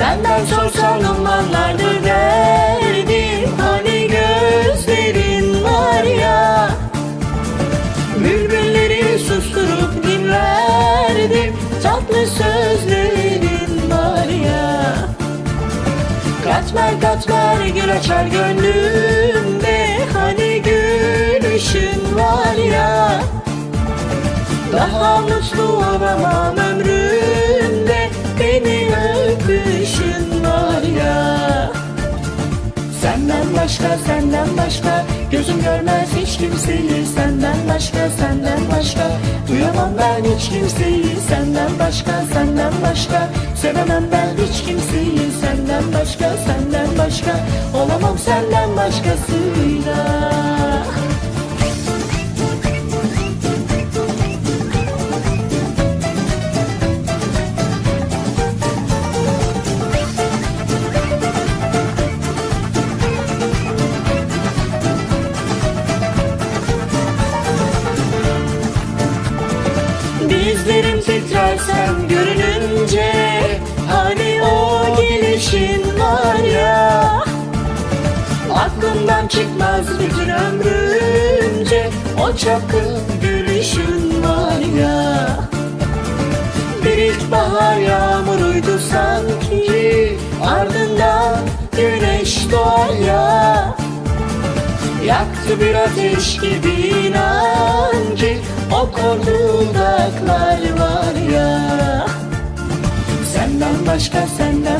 Benden sorsan ummanlardır Katmer katmer gül açar gönlümde. Hani gülüşün var ya. Daha mutlu olamam ömrümde. Beni öpüşün var ya. Senden başka senden başka. Gözüm görmez hiç kimseyi. Senden başka senden başka. Duyamam ben hiç kimseyi. Senden başka senden başka. Sevemem ben hiç kimseyi. Senden başka senden başka Olamam senden başkasıyla Aklımdan çıkmaz bütün ömrümce O çapkın gülüşün var ya. Bir ilkbahar yağmuruydu sanki. Ardından güneş doğar ya. Yaktı bir ateş gibi inan ki O kor dudaklar var ya. Senden başka senden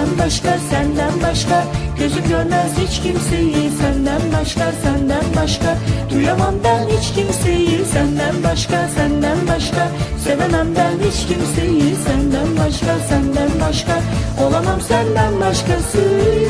Senden başka senden başka. Gözüm görmez hiç kimseyi. Senden başka senden başka. Duyamam ben hiç kimseyi. Senden başka senden başka. Sevemem ben hiç kimseyi. Senden başka senden başka. Olamam senden başkasıyla